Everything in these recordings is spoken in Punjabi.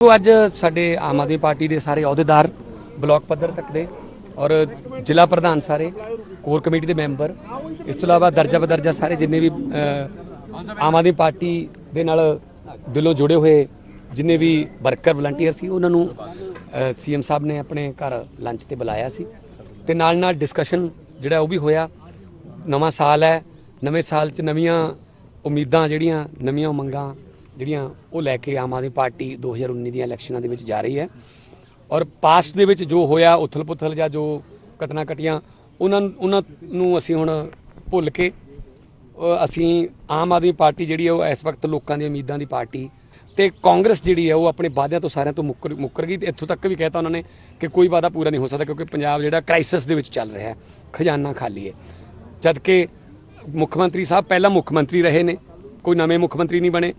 ਉਹ ਅੱਜ ਸਾਡੇ ਆਮ ਆਦਮੀ ਪਾਰਟੀ ਦੇ ਸਾਰੇ ਅਹੁਦੇਦਾਰ ਬਲਾਕ ਪੱਧਰ ਤੱਕ ਦੇ ਔਰ ਜ਼ਿਲ੍ਹਾ ਪ੍ਰਧਾਨ ਸਾਰੇ ਕੋਰ ਕਮੇਟੀ ਦੇ ਮੈਂਬਰ ਇਸ ਤੋਂ ਇਲਾਵਾ ਦਰਜਾ ਬਦਰਜਾ ਸਾਰੇ ਜਿੰਨੇ ਵੀ ਅਹ, ਆਮ ਆਦਮੀ ਪਾਰਟੀ ਦੇ ਨਾਲ ਦਿਲੋਂ ਜੁੜੇ ਹੋਏ ਜਿੰਨੇ ਵੀ ਵਰਕਰ ਵਲੰਟੀਅਰ ਸੀ ਉਹਨਾਂ ਨੂੰ ਸੀਐਮ ਸਾਹਿਬ ਨੇ ਆਪਣੇ ਘਰ ਲੰਚ ਤੇ ਬੁਲਾਇਆ ਸੀ ਤੇ ਨਾਲ ਨਾਲ ਡਿਸਕਸ਼ਨ ਜਿਹੜਾ ਉਹ ਵੀ ਹੋਇਆ। ਨਵਾਂ ਸਾਲ ਹੈ ਨਵੇਂ ਸਾਲ 'ਚ ਨਵੀਆਂ ਉਮੀਦਾਂ ਜਿਹੜੀਆਂ ਨਵੀਆਂ ਉਮੰਗਾਂ ਜਿਹੜੀਆਂ ਉਹ ਲੈ ਕੇ ਆਮ ਆਦਮੀ ਪਾਰਟੀ 2019 ਦੀਆਂ ਇਲੈਕਸ਼ਨਾਂ ਦੇ ਵਿੱਚ ਜਾ ਰਹੀ ਹੈ। ਔਰ ਪਾਸਟ ਦੇ ਵਿੱਚ ਜੋ ਹੋਇਆ, ਉਥਲ-ਪੁਥਲ ਜਾਂ ਜੋ ਘਟਨਾ ਘਟੀਆਂ ਉਹਨਾਂ ਉਹਨਾਂ ਨੂੰ ਅਸੀਂ ਹੁਣ ਭੁੱਲ ਕੇ ਅਸੀਂ ਆਮ ਆਦਮੀ ਪਾਰਟੀ ਜਿਹੜੀ ਹੈ ਉਹ ਇਸ ਵਕਤ ਲੋਕਾਂ ਦੀ ਉਮੀਦਾਂ ਦੀ ਪਾਰਟੀ ਤੇ ਕਾਂਗਰਸ ਜਿਹੜੀ ਹੈ ਉਹ ਆਪਣੇ ਵਾਅਦਿਆਂ ਤੋਂ ਸਾਰਿਆਂ ਤੋਂ ਮੁੱਕਰ ਮੁੱਕਰ ਗਈ ਤੇ ਇੱਥੋਂ ਤੱਕ ਵੀ ਕਹਿਤਾ ਉਹਨਾਂ ਨੇ ਕਿ ਕੋਈ ਵਾਅਦਾ ਪੂਰਾ ਨਹੀਂ ਹੋ ਸਕਦਾ ਕਿਉਂਕਿ ਪੰਜਾਬ ਜਿਹੜਾ ਕ੍ਰਾਈਸਿਸ ਦੇ ਵਿੱਚ ਚੱਲ ਰਿਹਾ ਹੈ, ਖਜ਼ਾਨਾ ਖਾਲੀ ਹੈ। ਜਦ ਕਿ ਮੁੱਖ ਮੰਤਰੀ ਸਾਹਿਬ ਪਹਿਲਾਂ ਮੁੱਖ ਮੰਤਰੀ ਰਹੇ ਨੇ, ਕੋਈ ਨਵੇਂ ਮੁੱਖ ਮੰਤਰੀ ਨਹੀਂ ਬਣੇ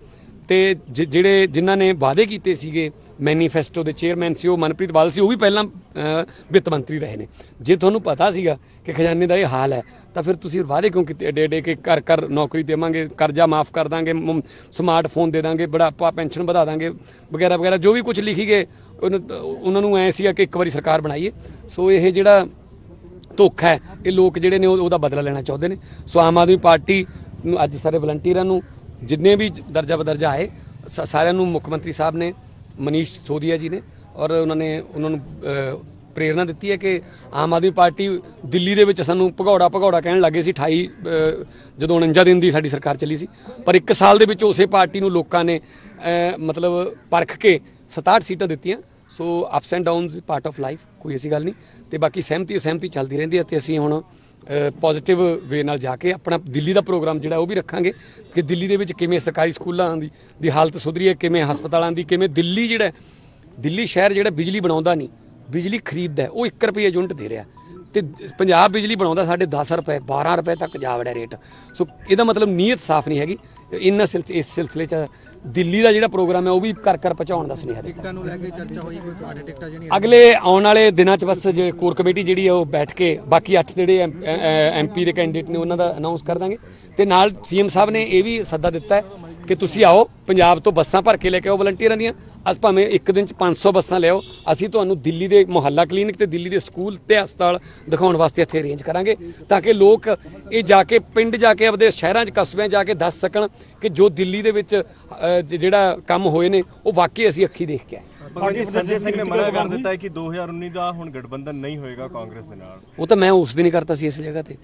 ਤੇ ਜਿਹੜੇ ਜਿਨ੍ਹਾਂ ਨੇ ਵਾਅਦੇ ਕੀਤੇ ਸੀਗੇ, ਮੈਨੀਫੈਸਟੋ ਦੇ ਚੇਅਰਮੈਨ ਸੀ, ਉਹ ਮਨਪ੍ਰੀਤ ਬਾਲ ਸੀ, ਉਹ ਵੀ ਪਹਿਲਾਂ ਵਿੱਤ ਮੰਤਰੀ ਰਹੇ ਨੇ। ਜੇ ਤੁਹਾਨੂੰ ਪਤਾ ਸੀਗਾ ਕਿ ਖਜ਼ਾਨੇ ਦਾ ਇਹ ਹਾਲ ਹੈ, ਤਾਂ ਫਿਰ ਤੁਸੀਂ ਵਾਅਦੇ ਕਿਉਂ ਕੀਤੇ? ਏਡੇ ਏਡੇ ਕਿ ਘਰ ਘਰ ਨੌਕਰੀ ਦੇਵਾਂਗੇ, ਕਰਜ਼ਾ ਮਾਫ ਕਰ ਦਾਂਗੇ, ਮ- ਸਮਾਰਟਫੋਨ ਦੇ ਦਾਂਗੇ ਬੁਢਾਪਾ ਪੈਨਸ਼ਨ ਵਧਾ ਦਾਂਗੇ, ਵਗੈਰਾ ਵਗੈਰਾ, ਜੋ ਵੀ ਕੁਝ ਲਿਖੀ ਗਏ, ਉਹਨੂੰ- ਉਹਨਾਂ ਨੂੰ ਐ ਸੀਗਾ ਕਿ ਇੱਕ ਵਾਰੀ ਸਰਕਾਰ ਬਣਾਈਏ। ਸੋ ਇਹ ਜਿਹੜਾ ਧੋਖਾ ਹੈ, ਇਹ ਲੋਕ ਜਿਹੜੇ ਨੇ ਉਹ- ਉਹਦਾ ਬਦਲਾ ਲੈਣਾ ਚਾਹੁੰਦੇ ਨੇ। ਸੋ ਆਮ ਆਦਮੀ ਪਾਰਟੀ ਨੂੰ ਅੱਜ ਸਾਰੇ ਵਲੰਟੀਅਰਾਂ ਨੂੰ ਜਿੰਨੇ ਵੀ ਦਰਜਾ ਬਦਰਜਾ ਆਏ ਸ- ਸਾਰਿਆਂ ਨੂੰ ਮੁੱਖ ਮੰਤਰੀ ਸਾਹਿਬ ਨੇ ਮਨੀਸ਼ ਸੋਦੀਆ ਜੀ ਨੇ ਔਰ ਉਹਨਾਂ ਨੇ ਉਹਨਾਂ ਨੂੰ ਅਹ, ਪ੍ਰੇਰਣਾ ਦਿੱਤੀ ਹੈ ਕਿ ਆਮ ਆਦਮੀ ਪਾਰਟੀ ਦਿੱਲੀ ਦੇ ਵਿੱਚ ਸਾਨੂੰ ਭਗੌੜਾ ਭਗੌੜਾ ਕਹਿਣ ਲੱਗੇ ਸੀ 28 ਜਦੋਂ 49 ਦਿਨ ਦੀ ਸਾਡੀ ਸਰਕਾਰ ਚੱਲੀ ਸੀ ਪਰ ਇੱਕ ਸਾਲ ਦੇ ਵਿੱਚ ਉਸੇ ਪਾਰਟੀ ਨੂੰ ਲੋਕਾਂ ਨੇ ਮਤਲਬ ਪਰਖ ਕੇ 67 ਸੀਟਾਂ ਦਿੱਤੀਆਂ so ups and downs part of life ਕੋਈ ਐਸੀ ਗੱਲ ਨਹੀਂ ਤੇ ਬਾਕੀ ਸਹਿਮਤੀ ਸਹਿਮਤੀ ਚੱਲਦੀ ਰਹਿੰਦੀ ਹੈ ਤੇ ਅਸੀਂ ਹੁਣ ਪੋਜ਼ਿਟਿਵ ਵੇ ਨਾਲ ਜਾ ਕੇ ਆਪਣਾ ਦਿੱਲੀ ਦਾ ਪ੍ਰੋਗਰਾਮ ਜਿਹੜਾ ਉਹ ਵੀ ਰੱਖਾਂਗੇ ਕਿ ਦਿੱਲੀ ਦੇ ਵਿੱਚ ਕਿਵੇਂ ਸਰਕਾਰੀ ਸਕੂਲਾਂ ਦੀ ਦੀ ਹਾਲਤ ਸੁਧਰੀ ਹੈ, ਕਿਵੇਂ ਹਸਪਤਾਲਾਂ ਦੀ, ਕਿਵੇਂ ਦਿੱਲੀ ਜਿਹੜਾ ਦਿੱਲੀ ਸ਼ਹਿਰ ਜਿਹੜਾ ਬਿਜਲੀ ਬਣਾਉਂਦਾ ਨਹੀਂ, ਬਿਜਲੀ ਖਰੀਦਦਾ ਉਹ 1 ਰੁਪਏ ਯੂਨਿਟ ਦੇ ਰਿਹਾ ਤੇ ਪੰਜਾਬ ਬਿਜਲੀ ਬਣਾਉਂਦਾ ਸਾਡੇ 10 ਰੁਪਏ 12 ਰੁਪਏ ਤੱਕ ਜਾ ਵੜਿਆ ਰੇਟ ਸੋ ਇਹਦਾ ਮਤਲਬ ਨੀਅਤ ਸਾਫ਼ ਨਹੀਂ ਹੈਗੀ। ਇਨ ਸਿਲਸਿਲੇ ਇਸ ਸਿਲਸਿਲੇ 'ਚ ਦਿੱਲੀ ਦਾ ਜਿਹੜਾ ਪ੍ਰੋਗਰਾਮ ਹੈ ਉਹ ਵੀ ਕਰ ਕਰ ਪਹੁੰਚਾਉਣ ਦਾ ਸੁਨੇਹਾ ਦਿੱਤਾ। ਟਿਕਟਾਂ ਨੂੰ ਲੈ ਕੇ ਚਰਚਾ ਹੋਈ ਕੋਈ ਤੁਹਾਡੇ ਟਿਕਟਾਂ ਜਿਹੜੀਆਂ ਅਗਲੇ ਆਉਣ ਵਾਲੇ ਦਿਨਾਂ 'ਚ ਬਸ ਜੇ ਕੋਰ ਕਮੇਟੀ ਜਿਹੜੀ ਹੈ ਉਹ ਬੈਠ ਕੇ ਬਾਕੀ 8 ਜਿਹੜੇ ਐਮਪੀ ਦੇ ਕੈਂਡੀਡੇਟ ਨੇ ਉਹਨਾਂ ਦਾ ਅਨਾਉਂਸ ਕਰ ਦਾਂਗੇ। ਤੇ ਨਾਲ ਸੀਐਮ ਸਾਹਿਬ ਨੇ ਇਹ ਵੀ ਸੱਦਾ ਦਿੱਤਾ ਹੈ ਕਿ ਤੁਸੀਂ ਆਓ ਪੰਜਾਬ ਤੋਂ ਬੱਸਾਂ ਭਰ ਕੇ ਲੈ ਕੇ ਆਓ ਵਲੰਟੀਅਰਾਂ ਦੀਆਂ। ਅੱਜ ਭਾਵੇਂ ਇੱਕ ਦਿਨ 'ਚ 500 ਬੱਸਾਂ ਲਿਆਓ ਅਸੀਂ ਤੁਹਾਨੂੰ ਦਿੱਲੀ ਦੇ ਮੁਹੱਲਾ ਕਲੀਨਿਕ ਤੇ ਦਿੱਲੀ ਦੇ ਸਕੂਲ ਤੇ ਹਸਪਤਾਲ ਦਿਖਾਉਣ ਵਾਸਤੇ ਇੱਥੇ ਅਰੇਂਜ ਕਰਾਂਗੇ ਤਾਂ ਕਿ ਲੋਕ ਇਹ ਜਾ ਕੇ ਪਿੰਡ ਜਾ ਕੇ ਆਪਦੇ ਸ਼ਹਿਰਾਂ 'ਚ ਕਸਬਿਆਂ 'ਚ ਜਾ ਕੇ ਦੱਸ ਸਕਣ ਕਿ ਜੋ ਦਿੱਲੀ ਦੇ ਵਿੱਚ ਜਿਹੜਾ ਕੰਮ ਹੋਏ ਨੇ ਉਹ ਵਾਕਈ ਅਸੀਂ ਅੱਖੀ ਦੇਖ ਕੇ ਆਏ ਬਾਕੀ ਸੰਜੇ ਸਿੰਘ ਨੇ ਮਨਾ ਕਰ ਦਿੱਤਾ ਹੈ ਕਿ 2019 ਦਾ ਹੁਣ ਗਠਬੰਧਨ ਨਹੀਂ ਹੋਏਗਾ ਕਾਂਗਰਸ ਦੇ ਨਾਲ। ਉਹ ਤਾਂ ਮੈਂ ਉਸ ਦਿਨ ਹੀ ਕਰਤਾ ਸੀ ਇਸ ਜਗ੍ਹਾ ਤੇ।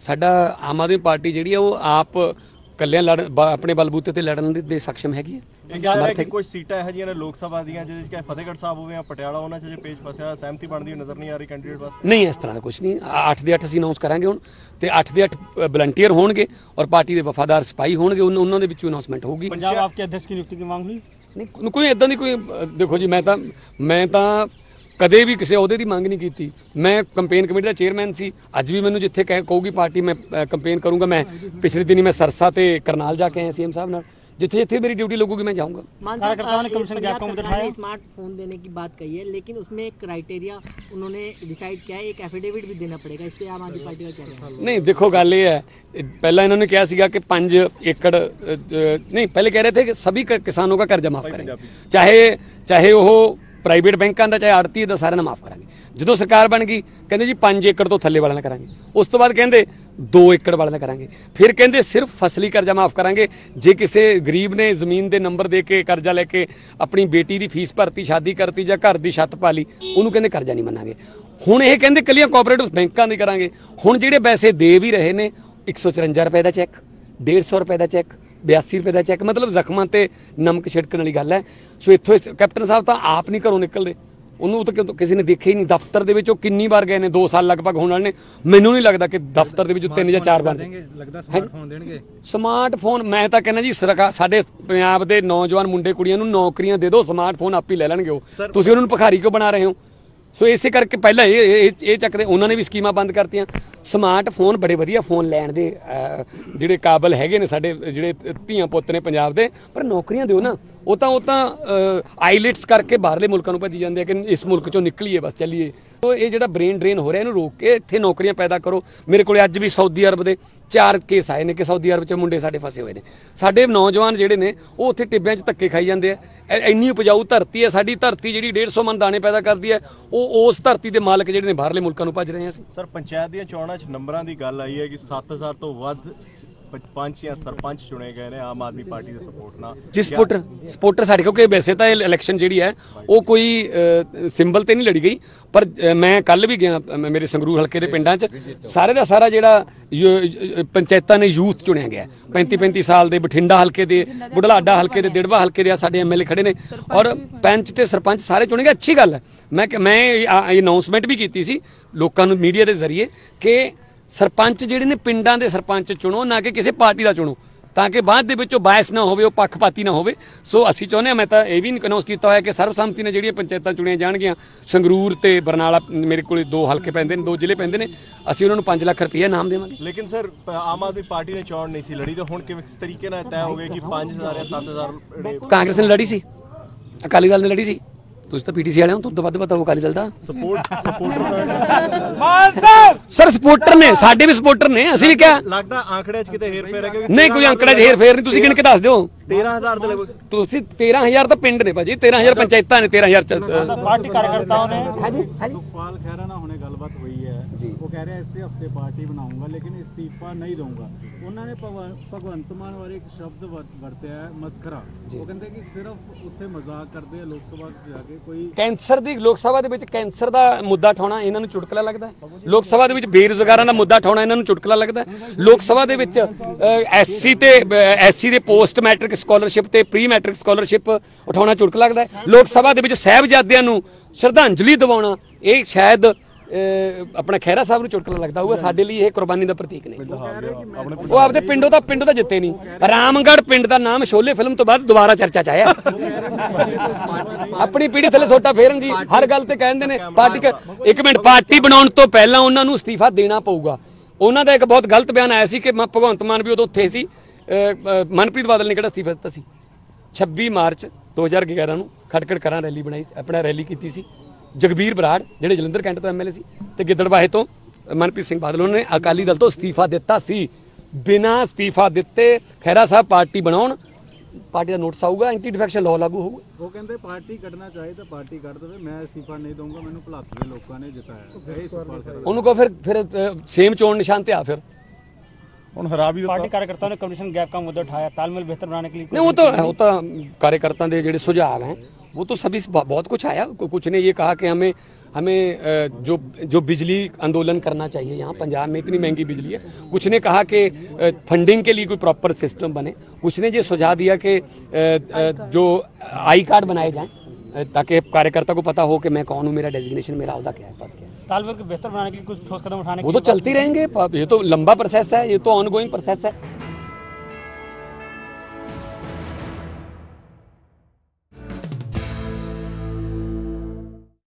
ਸਾਡਾ ਆਮ ਆਦਮੀ ਪਾਰਟੀ ਜਿਹੜੀ ਆ ਉਹ ਆਪ ਕੱਲਿਆਂ ਲੜ ਆਪਣੇ ਬਲਬੂਤੇ ਤੇ ਲੜਨ ਦੇ- ਦੇ ਹੈਗੀ ਹੈ? ਸਮਰਥ ਹੈ? ਕਿ ਸੀਟਾਂ ਇਹੋ ਜਿਹੀਆਂ ਨੇ ਲੋਕ ਸਭਾ ਦੀਆਂ ਜਿਹਦੇ ਚ ਚਾਹੇ ਫਤਿਹਗੜ੍ਹ ਸਾਹਿਬ ਹੋਵੇ ਜਾਂ ਪਟਿਆਲਾ ਉਹਨਾਂ 'ਚ ਜੇ ਪੇਜ ਫਸਿਆ ਸਹਿਮਤੀ ਬਣਦੀ ਨਜ਼ਰ ਨਹੀਂ ਆ ਰਹੀ ਕੈਂਡੀਡੇਟ ਵਾਸਤੇ? ਨਹੀਂ ਇਸ ਤਰ੍ਹਾਂ ਦਾ ਕੁਝ ਨਹੀਂ। 8 ਦੇ 8 ਅਸੀਂ ਅਨਾਉਂਸ ਕਰਾਂਗੇ ਹੁਣ ਤੇ 8 ਦੇ 8 ਵਲੰਟੀਅਰ ਹੋਣਗੇ ਔਰ ਪਾਰਟੀ ਦੇ ਵਫਾਦਾਰ ਸਿਪਾਹੀ ਹੋਣਗੇ ਉਹਨਾਂ ਉਹਨਾਂ ਦੇ ਵਿੱਚੋਂ ਅਨਾਉਂਸਮੈਂਟ ਹੋਊਗੀ। पंजाब आपके अध्यक्ष की नियुक्ति की मांग हुई ਨਹੀਂ ਕੋਈ ਇਦਾਂ ਦੀ ਕੋਈ ਦੇਖੋ ਜੀ ਮੈਂ ਤਾਂ ਮੈਂ ਤਾਂ ਕਦੇ ਵੀ ਕਿਸੇ ਅਹੁਦੇ ਦੀ ਮੰਗ ਨਹੀਂ ਕੀਤੀ ਮੈਂ ਕੰਪੇਨ ਕਮੇਟੀ ਦਾ ਚੇਅਰਮੈਨ ਸੀ ਅੱਜ ਵੀ ਮੈਨੂੰ ਜਿੱਥੇ ਕਹੂਗੀ ਪਾਰਟੀ ਮੈਂ ਕੰਪੇਨ ਕਰੂੰਗਾ ਮੈਂ ਪਿਛਲੇ ਦਿਨੀ ਮੈਂ ਸਰਸਾ ਤੇ ਕਰਨਾਲ ਜਾ ਕੇ ਆਇਆ ਸੀਐਮ ਸਾਹਿਬ ਨਾਲ जिथे जिथे मेरी ड्यूटी लगूगी मैं जाऊंगा स्मार्टफोन देने की बात कही है लेकिन उसमें एक क्राइटेरिया उन्होंने डिसाइड किया है एक एफिडेविट भी देना पड़ेगा इस पे आम आदमी पार्टी का क्या नहीं देखो गल ये है पहला इन्होंने क्या सीगा कि पांच एकड़ नहीं पहले कह रहे थे कि सभी किसानों का कर्जा माफ करें चाहे चाहे वो ਪ੍ਰਾਈਵੇਟ ਬੈਂਕਾਂ ਦਾ ਚਾਹੇ ਆੜਤੀ ਦਾ ਸਾਰਿਆਂ ਦਾ ਮਾਫ ਕਰਾਂਗੇ। ਜਦੋਂ ਸਰਕਾਰ ਬਣ ਗਈ, ਕਹਿੰਦੇ ਜੀ 5 ਏਕੜ ਤੋਂ ਥੱਲੇ ਵਾਲਿਆਂ ਦਾ ਕਰਾਂਗੇ। ਉਸ ਤੋਂ ਬਾਅਦ ਕਹਿੰਦੇ 2 ਏਕੜ ਵਾਲਿਆਂ ਦਾ ਕਰਾਂਗੇ। ਫਿਰ ਕਹਿੰਦੇ ਸਿਰਫ ਫਸਲੀ ਕਰਜ਼ਾ ਮਾਫ ਕਰਾਂਗੇ। ਜੇ ਕਿਸੇ ਗਰੀਬ ਨੇ ਜ਼ਮੀਨ ਦੇ ਨੰਬਰ ਦੇ ਕੇ ਕਰਜ਼ਾ ਲੈ ਕੇ ਆਪਣੀ ਬੇਟੀ ਦੀ ਫੀਸ ਭਰਤੀ, ਸ਼ਾਦੀ ਕਰਤੀ ਜਾਂ ਘਰ ਦੀ ਛੱਤ ਪਾ ਲਈ ਉਹਨੂੰ ਕਹਿੰਦੇ ਕਰਜ਼ਾ ਨਹੀਂ ਮੰਨਾਂਗੇ। ਹੁਣ ਇਹ ਕਹਿੰਦੇ ਕੱਲੀਆਂ ਕੋਆਪਰੇਟਿਵ ਬੈਂਕਾਂ ਦੀ ਕਰਾਂਗੇ। ਹੁਣ ਜਿਹੜੇ ਪੈਸੇ ਦੇ ਵੀ ਰਹੇ ਨੇ 154 ਰੁਪਏ ਦਾ ਚੈੱਕ 150 ਰੁਪਏ ਦਾ ਚੈੱਕ 82 ਰੁਪਏ ਦਾ ਚੈੱਕ ਮਤਲਬ ਜ਼ਖਮਾਂ ਤੇ ਨਮਕ ਛਿੜਕਣ ਵਾਲੀ ਗੱਲ ਹੈ। ਸੋ ਇੱਥੋਂ ਕੈਪਟਨ ਸਾਹਿਬ ਤਾਂ ਆਪ ਨਹੀਂ ਘਰੋਂ ਨਿਕਲਦੇ। ਉਹਨੂੰ ਤਾਂ ਕਿਸੇ ਨੇ ਦੇਖਿਆ ਹੀ ਨਹੀਂ। ਦਫ਼ਤਰ ਦੇ ਵਿੱਚ ਉਹ ਕਿੰਨੀ ਵਾਰ ਗਏ ਨੇ? 2 ਸਾਲ ਲਗਭਗ ਹੋਣ ਵਾਲੇ ਨੇ। ਮੈਨੂੰ ਨਹੀਂ ਲੱਗਦਾ ਕਿ ਦਫ਼ਤਰ ਦੇ ਵਿੱਚ ਤਿੰਨ ਜਾਂ ਚਾਰ ਵਾਰ ਲੱਗਦਾ ਸਮਾਰਟਫੋਨ ਦੇਣਗੇ। ਸਮਾਰਟਫੋਨ ਮੈਂ ਤਾਂ ਕਹਿੰਦਾ ਜੀ ਸਰਕਾਰ ਸਾਡੇ ਪੰਜਾਬ ਦੇ ਨੌਜਵਾਨ ਮੁੰਡੇ ਕੁੜੀਆਂ ਨੂੰ ਨੌਕਰੀਆਂ ਦੇ ਦਿਓ ਸਮਾਰਟਫੋਨ ਆਪ ਹੀ ਲੈ ਲੈਣਗੇ ਉਹ। ਤੁਸੀਂ ਉਹਨਾਂ ਨੂੰ ਭਿਖਾਰੀ ਕਿਉਂ ਬਣਾ ਰਹੇ ਹੋ? ਸੋ ਇਸੇ ਕਰਕੇ ਪਹਿਲਾਂ ਇਹ ਇਹ ਇਹ ਚੱਕਦੇ ਉਹਨਾਂ ਨੇ ਵੀ ਸਕੀਮਾਂ ਬੰਦ ਕਰਤੀਆਂ। ਸਮਾਰਟਫੋਨ ਬੜੇ ਵਧੀਆ ਫੋਨ ਲੈਣ ਦੇ ਜਿਹੜੇ ਕਾਬਲ ਹੈਗੇ ਨੇ ਸਾਡੇ, ਜਿਹੜੇ ਧੀਆਂ ਪੁੱਤ ਨੇ ਪੰਜਾਬ ਦੇ, ਪਰ ਨੌਕਰੀਆਂ ਦਿਓ ਨਾ। ਉਹ ਤਾਂ ਉਹ ਤਾਂ ਆਈਲੈਟਸ ਕਰਕੇ ਬਾਹਰਲੇ ਮੁਲਕਾਂ ਨੂੰ ਭੱਜੀ ਜਾਂਦੇ ਆ ਕਿ ਇਸ ਮੁਲਕ ਚੋਂ ਨਿਕਲੀਏ, ਬਸ ਚੱਲੀਏ। ਸੋ ਇਹ ਜਿਹੜਾ ਬ੍ਰੇਨ ਡਰੇਨ ਹੋ ਰਿਹਾ, ਇਹਨੂੰ ਰੋਕ ਕੇ ਇੱਥੇ ਨੌਕਰੀਆਂ ਪੈਦਾ ਕਰੋ। ਮੇਰੇ ਕੋਲੇ ਅੱਜ ਵੀ ਸਾਊਦੀ ਅਰਬ ਦੇ ਚਾਰ ਕੇਸ ਆਏ ਨੇ ਕਿ ਸਾਊਦੀ ਅਰਬ ਚ ਮੁੰਡੇ ਸਾਡੇ ਫਸੇ ਹੋਏ ਨੇ। ਸਾਡੇ ਨੌਜਵਾਨ ਜਿਹੜੇ ਨੇ, ਉਹ ਉੱਥੇ ਟਿੱਬਿਆਂ 'ਚ ਧੱਕੇ ਖਾਈ ਜਾਂਦੇ ਆ। ਇੰਨੀ ਉਪਜਾਊ ਧਰਤੀ ਹੈ ਸਾਡੀ ਧਰਤੀ ਜਿਹੜੀ 150 ਮਨ ਦਾਣੇ ਪੈਦਾ ਕਰਦੀ ਹੈ ਉਹ ਉਸ ਧਰਤੀ ਦੇ ਮਾਲਕ ਜਿਹੜੇ ਨੇ ਬਾਹਰਲੇ ਮੁਲਕਾਂ ਨੂੰ ਭੱਜ ਰਹੇ ਆ ਅਸੀਂ। ਸਰ, ਪੰਚਾਇਤ ਦੀਆਂ ਚੋਣਾਂ 'ਚ ਨੰਬਰਾਂ ਦੀ ਗੱਲ ਆਈ ਹੈ ਕਿ 7000 ਤੋਂ ਵੱਧ ਪ- ਪੰਚ ਜਾਂ ਸਰਪੰਚ ਚੁਣੇ ਗਏ ਨੇ ਆਮ ਆਦਮੀ ਪਾਰਟੀ ਦੇ ਸਪੋਰਟ ਨਾਲ। ਜੀ ਸਪੋਰਟਰ ਸਪੋਰਟਰ ਸਾਡੇ ਕਿਉਂਕਿ ਵੈਸੇ ਤਾਂ ਇਹ ਇਲੈਕਸ਼ਨ ਜਿਹੜੀ ਹੈ ਉਹ ਕੋਈ ਸਿੰਬਲ ਤੇ ਨਹੀਂ ਲੜੀ ਗਈ। ਪਰ ਮੈਂ ਕੱਲ ਵੀ ਗਿਆ ਮੇਰੇ ਸੰਗਰੂਰ ਹਲਕੇ ਦੇ ਪਿੰਡਾਂ 'ਚ। ਸਾਰੇ ਦਾ ਸਾਰਾ ਜਿਹੜਾ ਪੰਚਾਇਤਾਂ ਨੇ ਯੂਥ ਚੁਣਿਆ ਗਿਆ 35 35 ਸਾਲ ਦੇ ਬਠਿੰਡਾ ਹਲਕੇ ਦੇ ਬੁਢਲਾਡਾ ਹਲਕੇ ਦੇ ਦਿੜਵਾ ਹਲਕੇ ਦੇ ਸਾਡੇ ਐਮਐਲਏ ਖੜੇ ਨੇ। ਔਰ ਪੰਚ ਤੇ ਸਰਪੰਚ ਸਾਰੇ ਚੁਣੇ ਗਏ। ਅੱਛੀ ਗੱਲ ਹੈ। ਮੈਂ ਮੈਂ ਅਨਾਉਂਸਮੈਂਟ ਵੀ ਕੀਤੀ ਸੀ ਲੋਕਾਂ ਨੂੰ ਮੀਡੀਆ ਦੇ ਜ਼ਰੀਏ ਕਿ ਸਰਪੰਚ ਜਿਹੜੇ ਨੇ ਪਿੰਡਾਂ ਦੇ ਸਰਪੰਚ ਚੁਣੋ ਨਾ ਕਿ ਕਿਸੇ ਪਾਰਟੀ ਦਾ ਚੁਣੋ। ਤਾਂ ਕਿ ਬਾਅਦ ਦੇ ਵਿੱਚ ਉਹ ਬਾਇਸ ਨਾ ਹੋਵੇ ਉਹ ਪੱਖਪਾਤੀ ਨਾ ਹੋਵੇ। ਸੋ ਅਸੀਂ ਚਾਹੁੰਦੇ ਹਾਂ ਮੈਂ ਤਾਂ ਇਹ ਵੀ ਅਨਾਉਂਸ ਕੀਤਾ ਹੋਇਆ ਕਿ ਸਰਬਸੰਮਤੀ ਨਾਲ ਜਿਹੜੀਆਂ ਪੰਚਾਇਤਾਂ ਚੁਣੀਆਂ ਜਾਣਗੀਆਂ ਸੰਗਰੂਰ ਤੇ ਬਰਨਾਲਾ ਮੇਰੇ ਕੋਲੇ ਦੋ ਹਲਕੇ ਪੈਂਦੇ ਨੇ ਦੋ ਜ਼ਿਲ੍ਹੇ ਪੈਂਦੇ ਨੇ ਅਸੀਂ ਉਹਨਾਂ ਨੂੰ 5 ਲੱਖ ਰੁਪਏ ਇਨਾਮ ਦੇਵਾਂਗੇ। ਲੇਕਿਨ ਸਰ ਆਮ ਆਦਮੀ ਪਾਰਟੀ ਨੇ ਚੋਣ ਨਹੀਂ ਸੀ ਲੜੀ ਤਾਂ ਹੁਣ ਕਿਵੇਂ ਕਿਸ ਤਰੀਕੇ ਨਾਲ ਤੈਅ ਹੋ ਗਿਆ ਕਿ 5000 ਜਾਂ 7000 ਜਿਹੜੇ ਕਾਂਗਰਸ ਨੇ ਲੜੀ ਸੀ ਅਕਾਲੀ ਦਲ ਨੇ ਲੜੀ ਸੀ। ਤੁਸੀਂ ਤਾਂ ਪੀਟੀਸੀ ਵਾਲਿਆਂ ਤੋਂ ਵੱਧ ਬਤਾਓ ਅਕਾਲੀ ਦਲ ਦਾ। Support supporter Mann Sahib! Sir supporter ਨੇ ਸਾਡੇ ਵੀ ਸਪੋਰਟਰ ਨੇ ਅਸੀਂ ਵੀ ਕਿਹਾ। ਲੱਗਦਾ ਆંકੜਿਆਂ 'ਚ ਕਿਤੇ ਹੇਰ ਫੇਰ ਹੈ ਕਿਉਂਕਿ ਨਹੀਂ ਕੋਈ ਆંકੜਿਆਂ 'ਚ ਹੇਰ ਫੇਰ ਨਹੀਂ ਤੁਸੀਂ ਗਿਣ ਕੇ ਦੱਸ ਦਿਓ। 13000 ਦੇ ਲਗਭਗ ਤੁਸੀਂ 13000 ਤਾਂ ਪਿੰਡ ਨੇ ਭਾਜੀ 13000 ਪੰਚਾਇਤਾਂ ਨੇ 13000 ਪਾਰਟੀ ਕਾਰਜਕਰਤਾਵਾਂ ਨੇ। ਹਾਂਜੀ ਹਾਂਜੀ। ਸੁਖਪਾਲ ਖਹਿਰਾ ਉਹ ਕਹਿ ਰਿਹਾ ਇਸੇ ਹਫ਼ਤੇ ਪਾਰਟੀ ਬਣਾਉਂਗਾ ਲੇਕਿਨ ਇਸਤੀਫਾ ਨਹੀਂ ਦਊਂਗਾ ਉਹਨਾਂ ਨੇ ਭਗਵੰ- ਭਗਵੰਤ ਮਾਨ ਬਾਰੇ ਇੱਕ ਸ਼ਬਦ ਵਰ- ਵਰਤਿਆ ਹੈ ਮਸਖਰਾ ਉਹ ਕਹਿੰਦੇ ਕਿ ਸਿਰਫ ਉੱਥੇ ਮਜ਼ਾਕ ਕਰਦੇ ਆ ਲੋਕ ਸਭਾ 'ਚ ਜਾ ਕੇ ਕੋਈ ਕੈਂਸਰ ਦੀ ਲੋਕ ਸਭਾ ਦੇ ਵਿੱਚ ਕੈਂਸਰ ਦਾ ਮੁੱਦਾ ਠਾਉਣਾ ਇਹਨਾਂ ਨੂੰ ਚੁਟਕਲਾ ਲੱਗਦਾ ਹੈ। ਲੋਕ ਸਭਾ ਦੇ ਵਿੱਚ ਬੇਰੁਜ਼ਗਾਰਾਂ ਦਾ ਮੁੱਦਾ ਠਾਉਣਾ ਇਹਨਾਂ ਨੂੰ ਚੁਟਕਲਾ ਲੱਗਦਾ ਹੈ। ਲੋਕ ਸਭਾ ਦੇ ਵਿੱਚ ਐਸਸੀ ਤੇ ਐਸਸੀ ਦੇ ਪੋਸਟ ਮੈਟ੍ਰਿਕ ਸਕਾਲਰਸ਼ਿਪ ਤੇ ਪ੍ਰੀ ਮੈਟ੍ਰਿਕ ਸਕਾਲਰਸ਼ਿਪ ਉਠਾਉਣਾ ਚੁਟਕਲਾ ਲੱਗਦਾ ਹੈ। ਲੋਕ ਸਭਾ ਦੇ ਵਿੱਚ ਸਾਹਿਬਜ਼ਾਦਿਆਂ ਨੂੰ ਸ਼ਰਧਾਂਜਲੀ ਦਿਵਾਉਣਾ ਇਹ ਸ਼ਾਇਦ ਆਪਣਾ ਖਹਿਰਾ ਸਾਹਿਬ ਨੂੰ ਚੁਟਕਲਾ ਲੱਗਦਾ ਹੋਊਗਾ ਸਾਡੇ ਲਈ ਇਹ ਕੁਰਬਾਨੀ ਦਾ ਪ੍ਰਤੀਕ ਨੇ ਉਹ ਆਪਦੇ ਪਿੰਡੋਂ ਤਾਂ ਪਿੰਡ ਤਾਂ ਜਿੱਤੇ ਨਹੀਂ। ਰਾਮਗੜ੍ਹ ਪਿੰਡ ਦਾ ਨਾਮ ਸ਼ੋਲੇ ਫਿਲਮ ਤੋਂ ਬਾਅਦ ਦੁਬਾਰਾ ਚਰਚਾ ਚ ਆਇਆ। ਆਪਣੀ ਪੀੜੀ ਥੱਲੇ ਸੋਟਾ ਫੇਰਨ ਜੀ ਹਰ ਗੱਲ ਤੇ ਕਹਿੰਦੇ ਨੇ ਪਾਰਟੀ ਇੱਕ ਮਿੰਟ ਪਾਰਟੀ ਬਣਾਉਣ ਤੋਂ ਪਹਿਲਾਂ ਉਹਨਾਂ ਨੂੰ ਅਸਤੀਫਾ ਦੇਣਾ ਪਊਗਾ। ਉਹਨਾਂ ਦਾ ਇੱਕ ਬਹੁਤ ਗਲਤ ਬਿਆਨ ਆਇਆ ਸੀ ਕਿ ਮੈਂ ਭਗਵੰਤ ਮਾਨ ਵੀ ਉਦੋਂ ਉੱਥੇ ਸੀ। ਮਨਪ੍ਰੀਤ ਬਾਦਲ ਨੇ ਕਿਹੜਾ ਅਸਤੀਫਾ ਦਿੱਤਾ ਸੀ? 26 ਮਾਰਚ 2011 ਨੂੰ ਖਟਕੜ ਕਰਾਂ ਰੈਲੀ ਬਣਾਈ ਆਪਣਾ ਰੈਲੀ ਕੀਤੀ ਸੀ। ਜਗਬੀਰ ਬਰਾੜ ਜਿਹੜੇ ਜਲੰਧਰ ਕੈਂਟ ਤੋਂ ਐਮਐਲਏ ਸੀ ਤੇ ਗਿੱਦੜਬਾਹੇ ਤੋਂ ਮਨਪ੍ਰੀਤ ਸਿੰਘ ਬਾਦਲ ਉਹਨਾਂ ਅਕਾਲੀ ਦਲ ਤੋਂ ਅਸਤੀਫਾ ਦਿੱਤਾ ਸੀ। ਬਿਨਾਂ ਅਸਤੀਫਾ ਦਿੱਤੇ ਖੈਰਾ ਸਾਹਿਬ ਪਾਰਟੀ ਬਣਾਉਣ ਪਾਰਟੀ ਦਾ ਨੋਟਿਸ ਆਊਗਾ ਐਂਟੀ ਡਿਫੈਕਸ਼ਨ ਲਾਅ ਲਾਗੂ ਹੋਊਗਾ। ਉਹ ਕਹਿੰਦੇ ਪਾਰਟੀ ਕੱਢਣਾ ਚਾਹੇ ਤਾਂ ਪਾਰਟੀ ਕੱਢ ਦੇਵੇ ਮੈਂ ਅਸਤੀਫਾ ਨਹੀਂ ਦਊਂਗਾ ਮੈਨੂੰ ਭਲਾਕ ਲੋਕਾਂ ਨੇ ਜਿਤਾਇਆ। ਉਹਨੂੰ ਕਹੋ ਫਿਰ ਫਿਰ ਸੇਮ ਚੋਣ ਨਿਸ਼ਾਨ ਤੇ ਆ ਫਿਰ। ਹੁਣ ਖਰਾਬ ਹੀ ਪਾਰਟੀ ਕਾਰਜਕਰਤਾਵਾਂ ਨੇ ਕਮਿਸ਼ਨ ਗੈਪ ਦਾ ਮੁੱਦਾ ਉਠਾਇਆ ਤਾਲਮੇਲ ਬਿਹਤਰ ਬਣਾਉਣ ਲਈ ਨਹੀਂ ਉਹ ਤਾਂ ਉਹ ਤਾਂ ਕਾਰਜਕਰਤਾਵਾਂ ਦੇ ਜਿਹੜੇ ਸੁਝਾਅ ਹਨ वो तो सभी बहुत बहुत कुछ आया। कुछ ने ये कहा कि हमें हमें जो जो बिजली आंदोलन करना चाहिए यहाँ पंजाब में इतनी महँगी बिजली है। कुछ ने कहा कि फंडिंग के लिए कोई प्रॉपर सिस्टम बने। कुछ ने ये सुझाव दिया कि जो आई कार्ड बनाए जाएँ ताकि कार्यकर्ता को पता हो कि मैं कौन हूँ मेरा डेजिग्नेशन मेरा अहदा क्या है पद क्या है। तालमेल को बेहतर बनाने के लिए कुछ ठोस कदम उठाने वो तो चलती रहेंगे ये तो लंबा प्रोसेस है ये तो ऑन गोइंग प्रोसेस है।